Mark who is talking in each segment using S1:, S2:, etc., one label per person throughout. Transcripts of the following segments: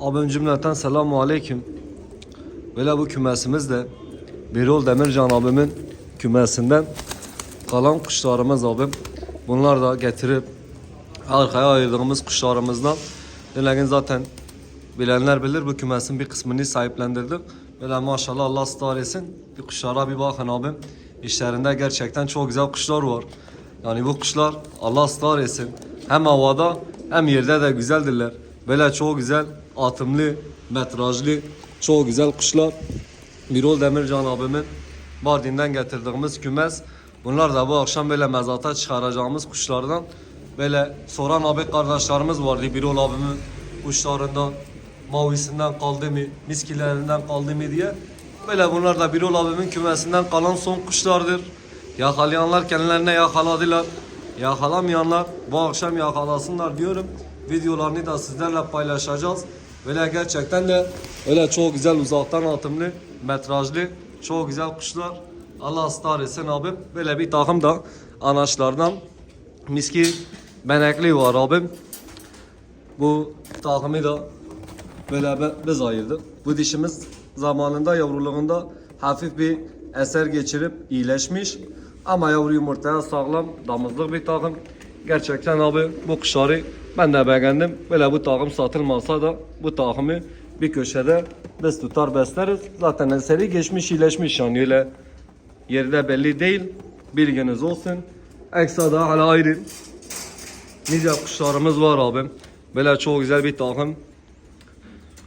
S1: Abim cümleten selamu aleyküm. Böyle bu kümesimiz de Birol Demircan abimin kümesinden kalan kuşlarımız abim. Bunlar da getirip arkaya ayırdığımız kuşlarımızdan. Lakin zaten bilenler bilir bu kümesin bir kısmını sahiplendirdik. Böyle maşallah Allah etsin. Bir kuşlara bir bakın abim. İşlerinde gerçekten çok güzel kuşlar var. Yani bu kuşlar Allah etsin. Hem havada hem yerde de güzeldirler. Böyle çok güzel atımlı, metrajlı, çok güzel kuşlar. Birol Demircan abimin Mardin'den getirdiğimiz kümes. Bunlar da bu akşam böyle mezata çıkaracağımız kuşlardan. Böyle soran abi kardeşlerimiz vardı Birol abimin kuşlarından, mavisinden kaldı mı, miskilerinden kaldı mı diye. Böyle bunlar da Birol abimin kümesinden kalan son kuşlardır. Yakalayanlar kendilerine yakaladılar. Yakalamayanlar bu akşam yakalasınlar diyorum. Videolarını da sizlerle paylaşacağız. Böyle gerçekten de öyle çok güzel uzaktan atımlı, metrajlı, çok güzel kuşlar. Allah ısrar etsin abim. Böyle bir takım da anaçlardan miski benekli var abim. Bu takımı da böyle biz ayırdık. Bu dişimiz zamanında yavruluğunda hafif bir eser geçirip iyileşmiş. Ama yavru yumurtaya sağlam, damızlık bir takım. Gerçekten abi bu kuşları ben de beğendim. Böyle bu takım satılmasa da bu takımı bir köşede biz tutar besleriz. Zaten eseri geçmiş, iyileşmiş yani öyle yerde belli değil. Bilginiz olsun. Eksa da hala ayrı. Nice kuşlarımız var abim. Böyle çok güzel bir takım.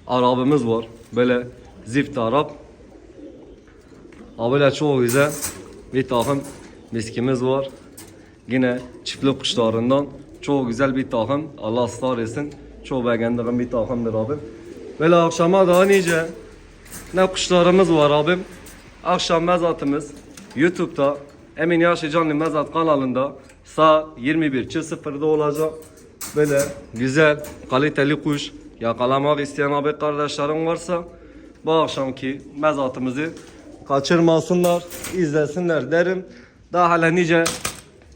S1: Arabımız var. Böyle zift Arap. Abi böyle çok güzel bir takım miskimiz var. Yine çiftlik kuşlarından çok güzel bir takım. Allah ısrar etsin. Çok beğendiğim bir takımdır abim. Böyle akşama daha nice ne kuşlarımız var abim. Akşam mezatımız YouTube'da Emin Yaşı Canlı Mezat kanalında saat 21.00'da olacak. Böyle güzel, kaliteli kuş yakalamak isteyen abi kardeşlerim varsa bu akşamki mezatımızı kaçırmasınlar, izlesinler derim. Daha hala nice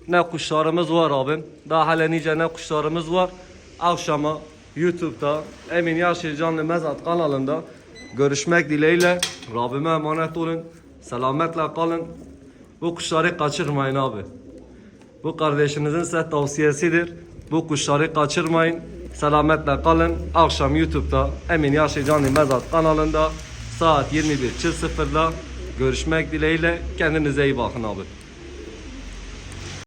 S1: ne kuşlarımız var abim. Daha hala nice ne kuşlarımız var. Akşama YouTube'da Emin Yaşır Canlı Mezat kanalında görüşmek dileğiyle Rabbime emanet olun. Selametle kalın. Bu kuşları kaçırmayın abi. Bu kardeşinizin size tavsiyesidir. Bu kuşları kaçırmayın. Selametle kalın. Akşam YouTube'da Emin Yaşır Canlı Mezat kanalında saat 21.00'da görüşmek dileğiyle. Kendinize iyi bakın abi.